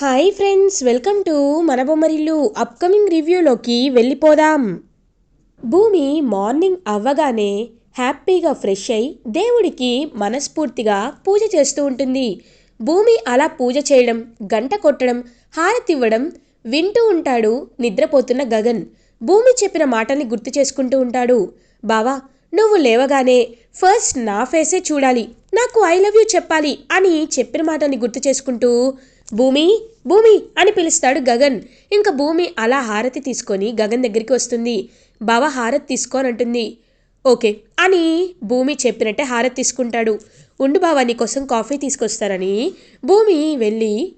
Hi friends welcome to మన Bommarillu upcoming రివ్యూలోకి వెళ్ళిపోదాం. భూమి మార్నింగ్ అవ్వగానే హ్యాపీగా ఫ్రెష్ అయి దేవుడికి మనస్ఫూర్తిగా పూజ చేస్తూ ఉంటుంది. భూమి అలా పూజ చేయడం గంట కొట్టడం హారతి ఇవ్వడం వింటూ ఉంటాడు నిద్రపోతున్న గగన్. భూమి చెప్పిన మాటల్ని గుర్తు చేసుకుంటూ ఉంటాడు. బావా నువ్వు లేవగానే ఫస్ట్ నా ఫేసే చూడాలి. నాకు ఐ లవ్ యూ చెప్పాలి అని చెప్పిన మాటని గుర్తు చేసుకుంటూ భూమి భూమి అని పిలుస్తాడు గగన్. ఇంకా భూమి అలా హారతి తీసుకొని గగన్ దగ్గరికి వస్తుంది. బావ హారతి తీసుకోనంటుంది ఓకే. అని భూమి చెప్పినట్టే హారతి తీసుకుంటాడు. ఉండు బావ నీకోసం కాఫీ తీసుకొస్తారని భూమి వెళ్ళి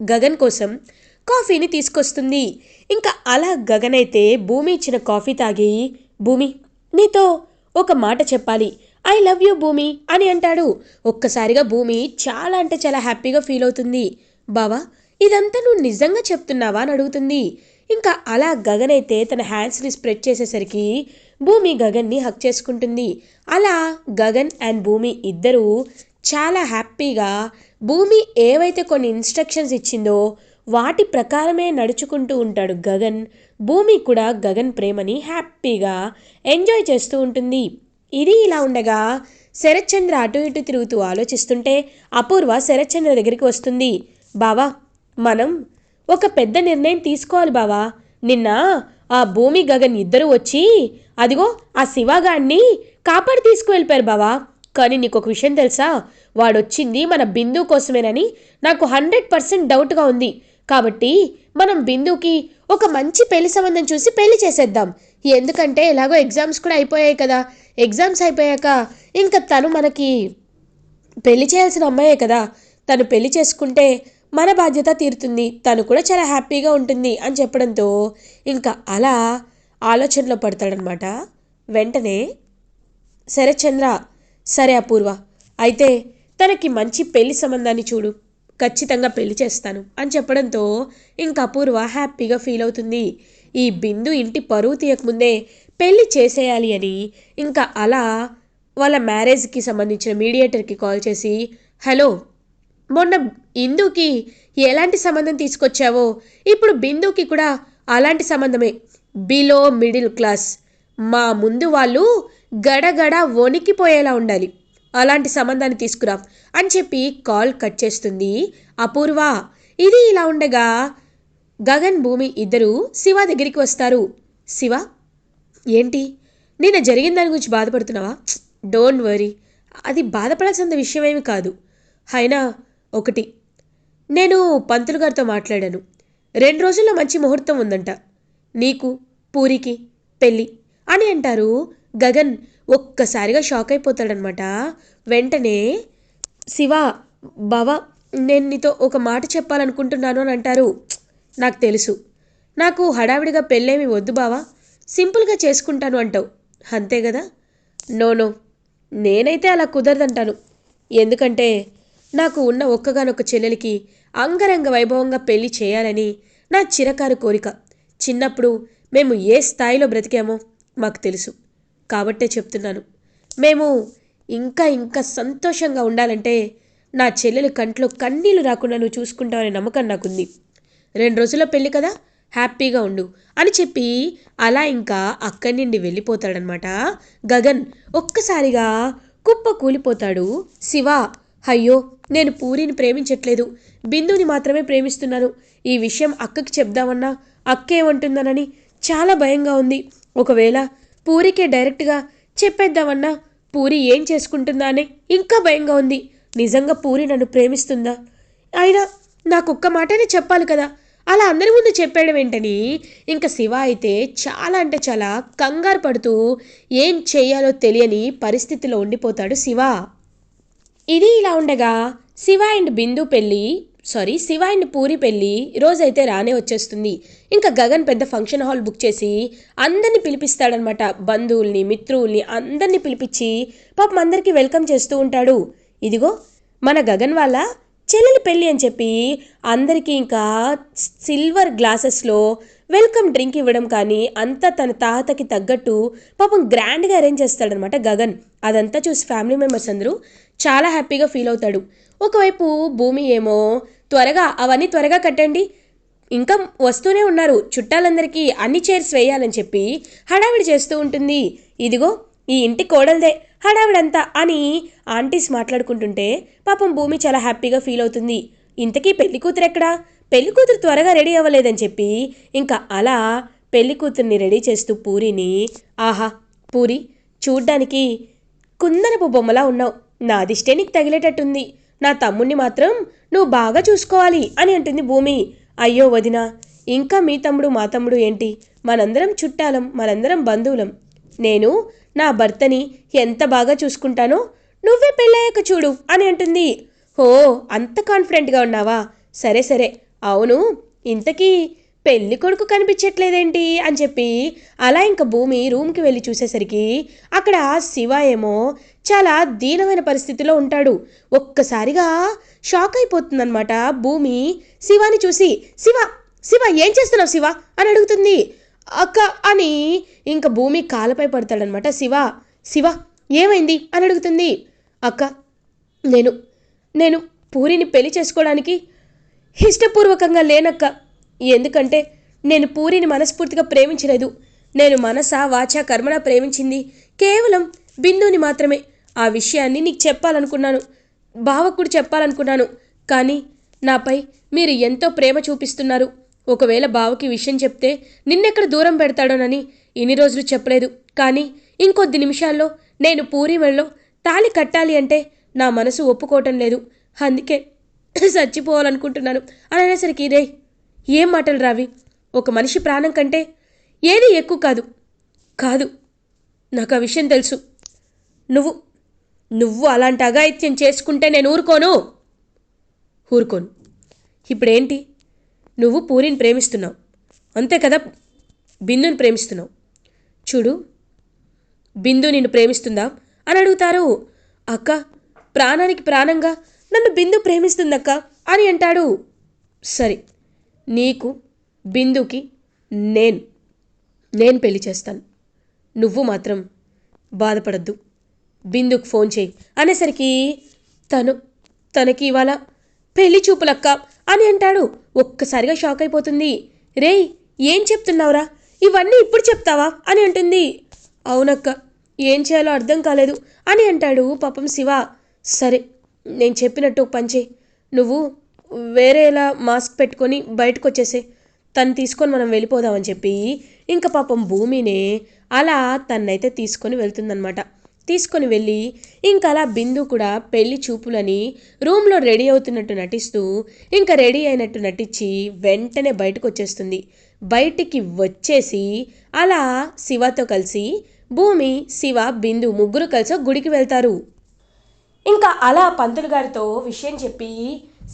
గగన్ కోసం కాఫీని తీసుకొస్తుంది. ఇంకా అలా గగన్ అయితే భూమి ఇచ్చిన కాఫీ తాగి భూమి నీతో ఒక మాట చెప్పాలి. ఐ లవ్ యూ భూమి అని అంటాడు. ఒక్కసారిగా భూమి చాలా అంటే చాలా హ్యాపీగా ఫీల్ అవుతుంది. బావా ఇదంతా నువ్వు నిజంగా చెప్తున్నావా అని అడుగుతుంది. ఇంకా అలా గగన్ అయితే తన హ్యాండ్స్ని స్ప్రెడ్ చేసేసరికి భూమి గగన్ని హక్ చేసుకుంటుంది. అలా గగన్ అండ్ భూమి ఇద్దరూ చాలా హ్యాపీగా భూమి ఏవైతే కొన్ని ఇన్స్ట్రక్షన్స్ ఇచ్చిందో వాటి ప్రకారమే నడుచుకుంటూ ఉంటాడు గగన్. భూమి కూడా గగన్ ప్రేమని హ్యాపీగా ఎంజాయ్ చేస్తూ ఉంటుంది. ఇది ఇలా ఉండగా శరత్చంద్ర అటు ఇటు తిరుగుతూ ఆలోచిస్తుంటే అపూర్వ శరత్చంద్ర దగ్గరికి వస్తుంది. బావా మనం ఒక పెద్ద నిర్ణయం తీసుకోవాలి బావా. నిన్న ఆ భూమి గగన్ ఇద్దరు వచ్చి అదిగో ఆ శివగాడిని కాపాడి తీసుకువెళ్ళిపోయారు బావా. కానీ నీకు ఒక విషయం తెలుసా? వాడొచ్చింది మన బిందు కోసమేనని నాకు హండ్రెడ్ పర్సెంట్ డౌట్గా ఉంది. కాబట్టి మనం బిందుకి ఒక మంచి పెళ్ళి సంబంధం చూసి పెళ్ళి చేసేద్దాం. ఎందుకంటే ఎలాగో ఎగ్జామ్స్ కూడా అయిపోయాయి కదా. ఎగ్జామ్స్ అయిపోయాక ఇంకా తను మనకి పెళ్ళి చేయాల్సిన అమ్మాయే కదా. తను పెళ్ళి చేసుకుంటే మన బాధ్యత తీరుతుంది. తను కూడా చాలా హ్యాపీగా ఉంటుంది అని చెప్పడంతో ఇంకా అలా ఆలోచనలో పడతాడనమాట వెంటనే సరే చంద్ర సరే అపూర్వ అయితే తనకి మంచి పెళ్ళి సంబంధాన్ని చూడు. ఖచ్చితంగా పెళ్ళి చేస్తాను అని చెప్పడంతో ఇంకా అపూర్వ హ్యాపీగా ఫీల్ అవుతుంది. ఈ బిందు ఇంటి పరువు తీయకముందే పెళ్ళి చేసేయాలి అని ఇంకా అలా వాళ్ళ మ్యారేజ్కి సంబంధించిన మీడియేటర్కి కాల్ చేసి హలో మొన్న ఇందుకి ఎలాంటి సంబంధం తీసుకొచ్చావో? ఇప్పుడు బిందుకి కూడా అలాంటి సంబంధమే. Below middle class. మా ముందు వాళ్ళు గడగడ వణికిపోయేలా ఉండాలి. అలాంటి సంబంధాన్ని తీసుకురా అని చెప్పి కాల్ కట్ చేస్తుంది అపూర్వ. ఇది ఇలా ఉండగా గగన్ భూమి ఇద్దరు శివ దగ్గరికి వస్తారు. శివ ఏంటి? నిన్న జరిగిన దాని గురించి బాధపడుతున్నావా? Don't worry. అది బాధపడాల్సిన విషయం ఏమి కాదు. అయినా ఒకటి. నేను పంతులు గారితో మాట్లాడాను. రెండు రోజుల్లో మంచి ముహూర్తం ఉందంట. నీకు పూరికి పెళ్ళి అని అంటారు. గగన్ ఒక్కసారిగా షాక్ అయిపోతాడనమాట. వెంటనే శివ బావ నేను నీతో ఒక మాట చెప్పాలనుకుంటున్నాను అని అంటారు. నాకు తెలుసు. నాకు హడావిడిగా పెళ్ళేమి వద్దు బావా. సింపుల్గా చేసుకుంటాను అంటావు. అంతే కదా? No no. నేనైతే అలా కుదరదంటాను. ఎందుకంటే నాకు ఉన్న ఒక్కగానొక్క చెల్లెలికి అంగరంగ వైభవంగా పెళ్ళి చేయాలని నా చిరకారు కోరిక. చిన్నప్పుడు మేము ఏ స్థాయిలో బ్రతికామో మాకు తెలుసు. కాబట్టే చెప్తున్నాను. మేము ఇంకా ఇంకా సంతోషంగా ఉండాలంటే నా చెల్లెలు కంట్లో కన్నీళ్ళు రాకుండా నువ్వు చూసుకుంటావనే నమ్మకం నాకుంది. రెండు రోజుల్లో పెళ్ళి కదా హ్యాపీగా ఉండు అని చెప్పి అలా ఇంకా అక్కడి నుండి వెళ్ళిపోతాడనమాట గగన్. ఒక్కసారిగా కుప్ప కూలిపోతాడు శివ. అయ్యో నేను పూరిని ప్రేమించట్లేదు. బిందుని మాత్రమే ప్రేమిస్తున్నాను. ఈ విషయం అక్కకి చెప్దామన్నా అక్కేమంటుందనని చాలా భయంగా ఉంది. ఒకవేళ పూరికే డైరెక్ట్గా చెప్పేద్దామన్నా పూరి ఏం చేసుకుంటుందా అని ఇంకా భయంగా ఉంది. నిజంగా పూరి నన్ను ప్రేమిస్తుందా? అయినా నాకు మాటనే చెప్పాలి కదా. అలా అందరి ముందు చెప్పాడు వెంటని ఇంకా శివ అయితే చాలా అంటే చాలా కంగారు పడుతూ ఏం చేయాలో తెలియని పరిస్థితిలో ఉండిపోతాడు శివ. ఇది ఇలా ఉండగా శివ అండ్ బిందు పెళ్ళి సారీ శివ అండ్ పూరి పెళ్ళి రోజైతే రానే వచ్చేస్తుంది. ఇంకా గగన్ పెద్ద ఫంక్షన్ హాల్ బుక్ చేసి అందరిని పిలిపిస్తాడనమాట. బంధువుల్ని మిత్రుల్ని అందరినీ పిలిపించి పాపం అందరికీ వెల్కమ్ చేస్తూ ఉంటాడు. ఇదిగో మన గగన్ వాళ్ళ చెల్లెలి పెళ్ళి అని చెప్పి అందరికీ ఇంకా సిల్వర్ గ్లాసెస్లో వెల్కమ్ డ్రింక్ ఇవ్వడం కానీ అంతా తన తాతకి తగ్గట్టు పాపం గ్రాండ్గా అరేంజ్ చేస్తాడనమాట గగన్. అదంతా చూసి ఫ్యామిలీ మెంబర్స్ అందరూ చాలా హ్యాపీగా ఫీల్ అవుతాడు. ఒకవైపు భూమి ఏమో త్వరగా అవన్నీ త్వరగా కట్టండి. ఇంకా వస్తూనే ఉన్నారు. చుట్టాలందరికీ అన్ని చైర్స్ వేయాలని చెప్పి హడావిడి చేస్తూ ఉంటుంది. ఇదిగో ఈ ఇంటి కోడలదే. హడావిడంతా అని ఆంటీస్ మాట్లాడుకుంటుంటే పాపం భూమి చాలా హ్యాపీగా ఫీల్ అవుతుంది. ఇంతకీ పెళ్ళి కూతురు ఎక్కడా? పెళ్ళి కూతురు త్వరగా రెడీ అవ్వలేదని చెప్పి ఇంకా అలా పెళ్ళి కూతుర్ని రెడీ చేస్తూ పూరిని ఆహా పూరి చూడ్డానికి కుందనపు బొమ్మలా ఉన్నావు. నా దిష్టే నీకు తగిలేటట్టుంది. నా తమ్ముణ్ణి మాత్రం నువ్వు బాగా చూసుకోవాలి అని అంటుంది భూమి. అయ్యో వదిన ఇంకా మీ తమ్ముడు మా తమ్ముడు ఏంటి? మనందరం చుట్టాలం మనందరం బంధువులం. నేను నా భర్తని ఎంత బాగా చూసుకుంటానో నువ్వే పెళ్ళయ్యాక చూడు అని అంటుంది. హో అంత కాన్ఫిడెంట్గా ఉన్నావా? సరే సరే. అవును ఇంతకీ పెళ్ళి కొడుకు కనిపించట్లేదేంటి అని చెప్పి అలా ఇంక భూమి రూమ్కి వెళ్ళి చూసేసరికి అక్కడ శివ ఏమో చాలా దీనమైన పరిస్థితిలో ఉంటాడు. ఒక్కసారిగా షాక్ అయిపోతుందన్నమాట. భూమి శివాని చూసి శివ శివ ఏం చేస్తున్నావు శివ? అని అడుగుతుంది. అక్క అని ఇంక భూమి కాలపై పడతాడనమాట శివ. శివ ఏమైంది? అని అడుగుతుంది. అక్క నేను నేను పూరిని పెళ్ళి చేసుకోవడానికి ఇష్టపూర్వకంగా లేనక్క. ఎందుకంటే నేను పూరిని మనస్ఫూర్తిగా ప్రేమించలేదు. నేను మనస వాచ కర్మన ప్రేమించింది. కేవలం బిందుని మాత్రమే. ఆ విషయాన్ని నీకు చెప్పాలనుకున్నాను. బావకు కూడా చెప్పాలనుకున్నాను. కానీ నాపై మీరు ఎంతో ప్రేమ చూపిస్తున్నారు. ఒకవేళ బావకి విషయం చెప్తే నిన్నెక్కడ దూరం పెడతాడోనని ఇన్ని రోజులు చెప్పలేదు. కానీ ఇంకొద్ది నిమిషాల్లో నేను పూరి మెళ్ళలో తాళి కట్టాలి అంటే నా మనసు ఒప్పుకోవటం లేదు. అందుకే చచ్చిపోవాలనుకుంటున్నాను. అని అనేసరికి రే ఏం మాటలు రావి? ఒక మనిషి ప్రాణం కంటే ఏది ఎక్కువ కాదు. కాదు. నాకు ఆ విషయం తెలుసు. నువ్వు నువ్వు అలాంటి అఘాయిత్యం చేసుకుంటే నేను ఊరుకోను. ఊరుకోను. ఇప్పుడేంటి? నువ్వు పూరిని ప్రేమిస్తున్నావు. అంతే కదా బిందుని ప్రేమిస్తున్నావు. చూడు బిందు నిన్ను ప్రేమిస్తుందా అని అడుగుతారు. అక్క ప్రాణానికి ప్రాణంగా నన్ను బిందు ప్రేమిస్తుందక్క అని అంటాడు. సరే నీకు బిందుకి నేను నేను పెళ్ళి చేస్తాను. నువ్వు మాత్రం బాధపడద్దు. బిందుకు ఫోన్ చేయి. అనేసరికి తను తనకి ఇవాళ పెళ్ళి చూపులక్క అని అంటాడు. ఒక్కసారిగా షాక్ అయిపోతుంది. రేయ్ ఏం చెప్తున్నావురా? ఇవన్నీ ఇప్పుడు చెప్తావా? అని అంటుంది. అవునక్క ఏం చేయాలో అర్థం కాలేదు అని అంటాడు పాపం శివ. సరే నేను చెప్పినట్టు పని చేయి. నువ్వు వేరేలా మాస్క్ పెట్టుకొని బయటకు వచ్చేసే తను తీసుకొని మనం వెళ్ళిపోదామని చెప్పి ఇంకా పాపం భూమినే అలా తన్నైతే తీసుకొని వెళ్తుందనమాట తీసుకొని వెళ్ళి ఇంకా అలా బిందు కూడా పెళ్ళి చూపులని రూమ్లో రెడీ అవుతున్నట్టు నటిస్తూ ఇంకా రెడీ అయినట్టు నటించి వెంటనే బయటకు వచ్చేస్తుంది బయటికి వచ్చేసి అలా శివతో కలిసి భూమి శివ బిందు ముగ్గురు కలిసి గుడికి వెళ్తారు. ఇంకా అలా పంతులు గారితో విషయం చెప్పి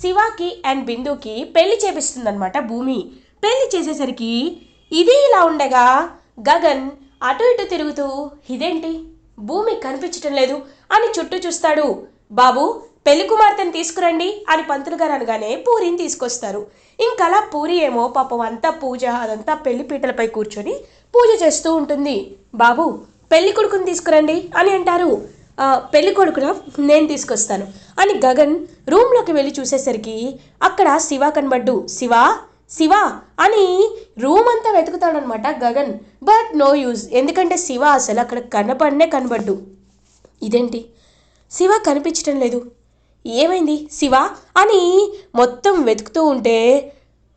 శివాకి అండ్ బిందుకి పెళ్ళి చేపిస్తుందనమాట భూమి. పెళ్ళి చేసేసరికి ఇది ఇలా ఉండగా గగన్ అటు ఇటు తిరుగుతూ ఇదేంటి? భూమి కనిపించటం లేదు అని చుట్టూ చూస్తాడు. బాబు పెళ్ళి కుమార్తెను తీసుకురండి అని పంతులు గారు అనగానే పూరిని తీసుకొస్తారు. ఇంకలా పూరి ఏమో పాపం అంతా పూజ అదంతా పెళ్ళి పీటలపై కూర్చొని పూజ చేస్తూ ఉంటుంది. బాబు పెళ్ళి కొడుకుని తీసుకురండి అని అంటారు. పెళ్ళి కొడుకున నేను తీసుకొస్తాను. అని గగన్ రూమ్లోకి వెళ్ళి చూసేసరికి అక్కడ శివ కనబడ్డు. శివ శివ అని రూమ్ అంతా వెతుకుతాడనమాట గగన్. But no use. ఎందుకంటే శివ అసలు అక్కడ కనపడనే కనబడ్డు. ఇదేంటి? శివ కనిపించటం లేదు. ఏమైంది? శివ అని మొత్తం వెతుకుతూ ఉంటే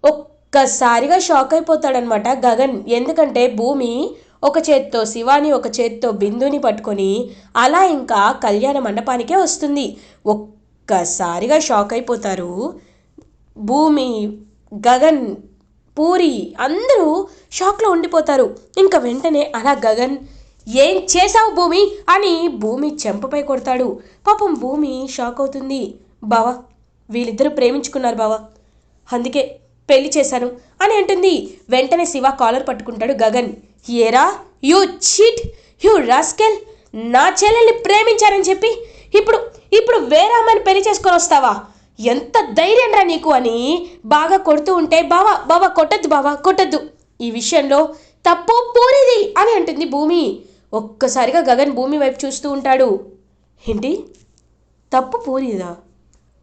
ఒక్కసారిగా షాక్ అయిపోతాడనమాట గగన్. ఎందుకంటే భూమి ఒక చేత్తో శివాని ఒక చేత్తో బిందుని పట్టుకొని అలా ఇంకా కళ్యాణ మండపానికే వస్తుంది. ఒక్కసారిగా షాక్ అయిపోతారు. భూమి గగన్ పూరి అందరూ షాక్లో ఉండిపోతారు. ఇంకా వెంటనే అలా గగన్ ఏం చేశావు భూమి? అని భూమి చెంపపై కొడతాడు. పాపం భూమి షాక్ అవుతుంది. బావా వీళ్ళిద్దరూ ప్రేమించుకున్నారు బావా. అందుకే పెళ్ళి చేశాను అని అంటుంది. వెంటనే శివ కాలర్ పట్టుకుంటాడు గగన్. ఏరా? You cheat. You rascal. నా చెల్లెల్ని ప్రేమించారని చెప్పి ఇప్పుడు ఇప్పుడు వేరే అమ్మాయిని పెళ్ళి చేసుకొని వస్తావా? ఎంత ధైర్యం రా నీకు అని బాగా కొడుతూ ఉంటే బావా బావా కొట్టద్దు బావా కొట్టద్దు. ఈ విషయంలో తప్పు పూరిది అని అంటుంది భూమి. ఒక్కసారిగా గగన్ భూమి వైపు చూస్తూ ఉంటాడు. ఏంటి? తప్పు పూరిదా?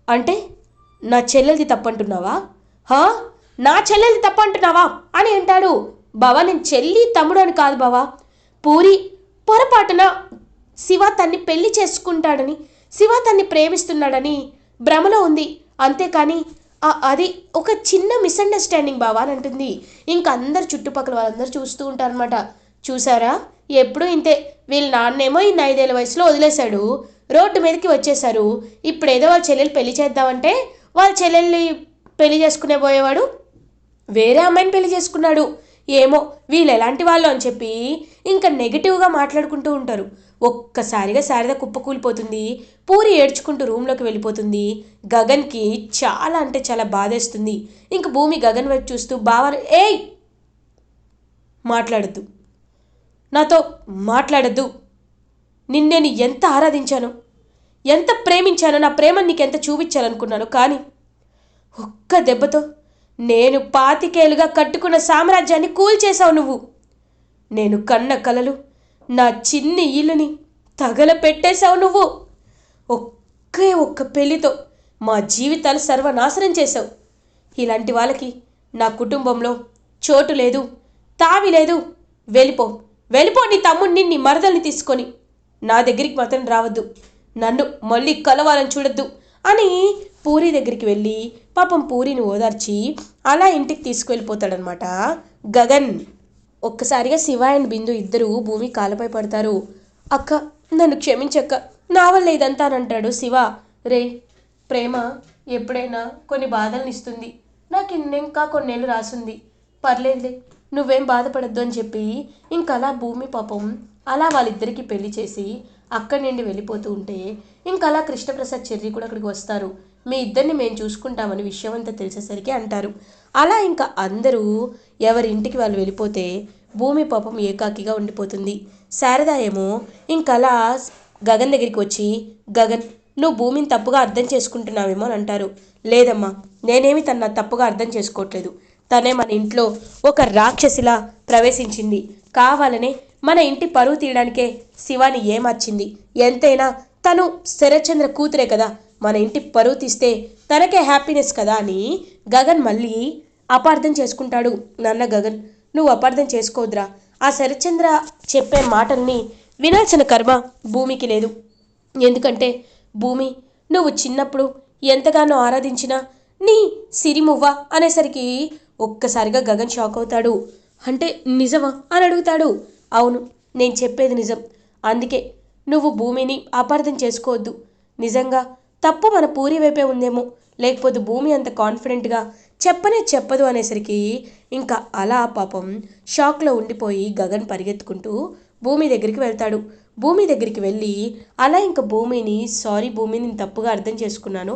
అంటే నా చెల్లెలది తప్పంటున్నావా? హా? నా చెల్లెలది తప్పంటున్నావా? అని అంటాడు. బావా నేను చెల్లి తమ్ముడు అని కాదు బావా. పూరి పొరపాటున శివ తన్ని పెళ్ళి చేసుకుంటాడని శివ తన్ని ప్రేమిస్తున్నాడని భ్రమలో ఉంది. అంతేకాని అది ఒక చిన్న మిస్అండర్స్టాండింగ్ బావా అని అంటుంది. ఇంకా అందరు చుట్టుపక్కల వాళ్ళందరూ చూస్తూ ఉంటారనమాట చూసారా? ఎప్పుడూ ఇంతే. వీళ్ళ నాన్నేమో ఈ ఐదేళ్ళ వయసులో వదిలేశాడు. రోడ్డు మీదకి వచ్చేసారు ఇప్పుడు ఏదో వాళ్ళ చెల్లెలు పెళ్ళి చేద్దామంటే వాళ్ళ చెల్లెల్ని పెళ్ళి చేసుకునే పోయేవాడు. వేరే అమ్మాయిని పెళ్ళి చేసుకున్నాడు. ఏమో వీళ్ళు ఎలాంటి వాళ్ళు అని చెప్పి ఇంకా నెగిటివ్గా మాట్లాడుకుంటూ ఉంటారు. ఒక్కసారిగా శారద కుప్పకూలిపోతుంది. పూరి ఏడ్చుకుంటూ రూమ్లోకి వెళ్ళిపోతుంది. గగన్కి చాలా అంటే చాలా బాధేస్తుంది. ఇంక భూమి గగన్ వైపు చూస్తూ బావ ఏయ్! మాట్లాడద్దు. నాతో మాట్లాడద్దు. నిన్నేను ఎంత ఆరాధించాను ఎంత ప్రేమించానో నా ప్రేమను నీకెంత చూపించాలనుకున్నాను కానీ ఒక్క దెబ్బతో నేను పాతికేలుగా కట్టుకున్న సామ్రాజ్యాన్ని కూల్చేశావు నువ్వు. నేను కన్న కలలు నా చిన్ని ఇల్లుని తగల పెట్టేశావు నువ్వు. ఒక్కే ఒక్క పెళ్ళితో మా జీవితాలు సర్వనాశనం చేశావు. ఇలాంటి వాళ్ళకి నా కుటుంబంలో చోటు లేదు తావి లేదు. వెళ్ళిపో వెళ్ళిపో నీ తమ్ముడిని నీ మరదల్ని తీసుకొని. నా దగ్గరికి మాత్రం రావద్దు. నన్ను మళ్ళీ కలవాలని చూడొద్దు. అని పూరి దగ్గరికి వెళ్ళి పాపం పూరిని ఓదార్చి అలా ఇంటికి తీసుకువెళ్ళిపోతాడనమాట. గగన్ ఒక్కసారిగా శివ అండ్ బిందు ఇద్దరు భూమి కాలపై పడతారు. అక్క నన్ను క్షమించక్క నా వల్ల ఇదంతా అని అంటాడు శివ. రే ప్రేమ ఎప్పుడైనా కొన్ని బాధల్ని ఇస్తుంది. నాకు ఇంకా కొన్నేళ్ళు రాసింది. పర్లేదులే నువ్వేం బాధపడద్దు అని చెప్పి ఇంకలా అలా భూమి పాపం అలా వాళ్ళిద్దరికీ పెళ్ళి చేసి అక్కడి నుండి వెళ్ళిపోతూ ఉంటే ఇంకా అలా కృష్ణప్రసాద్ చెర్రి కూడా అక్కడికి వస్తారు. మీ ఇద్దరిని మేము చూసుకుంటామని విషయం అంతా తెలిసేసరికి అంటారు. అలా ఇంకా అందరూ ఎవరి ఇంటికి వాళ్ళు వెళ్ళిపోతే భూమి పాపం ఏకాకిగా ఉండిపోతుంది. శారద ఏమో ఇంకలా అలా గగన్ దగ్గరికి వచ్చి గగన్ నువ్వు భూమిని తప్పుగా అర్థం చేసుకుంటున్నావేమో అని అంటారు. లేదమ్మా నేనేమి తన తప్పుగా అర్థం చేసుకోవట్లేదు. తనే మన ఇంట్లో ఒక రాక్షసిలా ప్రవేశించింది. కావాలనే మన ఇంటి పరువు తీయడానికే శివాని ఏమర్చింది? ఎంతైనా తను శరచంద్ర కూతురే కదా. మన ఇంటి పరువు తీస్తే తనకే హ్యాపీనెస్ కదా అని గగన్ మళ్ళీ అపార్థం చేసుకుంటాడు. నాన్న గగన్ నువ్వు అపార్థం చేసుకోవద్దురా ఆ శరత్చంద్ర చెప్పే మాటల్ని వినాల్సిన కర్మ భూమికి లేదు. ఎందుకంటే భూమి నువ్వు చిన్నప్పుడు ఎంతగానో ఆరాధించినా నీ సిరిమువ్వ అనేసరికి ఒక్కసారిగా గగన్ షాక్ అవుతాడు. అంటే నిజమా? అని అడుగుతాడు. అవును నేను చెప్పేది నిజం. అందుకే నువ్వు భూమిని అపార్థం చేసుకోవద్దు. నిజంగా తప్పు మన పూరి వైపే ఉందేమో. లేకపోతే భూమి అంత కాన్ఫిడెంట్గా చెప్పనే చెప్పదు అనేసరికి ఇంకా అలా పాపం షాక్లో ఉండిపోయి గగన్ పరిగెత్తుకుంటూ భూమి దగ్గరికి వెళ్తాడు. భూమి దగ్గరికి వెళ్ళి అలా ఇంకా భూమిని సారీ భూమిని నేను తప్పుగా అర్థం చేసుకున్నాను.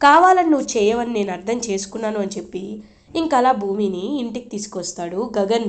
కావాలని నువ్వు చేయవని నేను అర్థం చేసుకున్నాను అని చెప్పి ఇంకా అలా భూమిని ఇంటికి తీసుకొస్తాడు గగన్.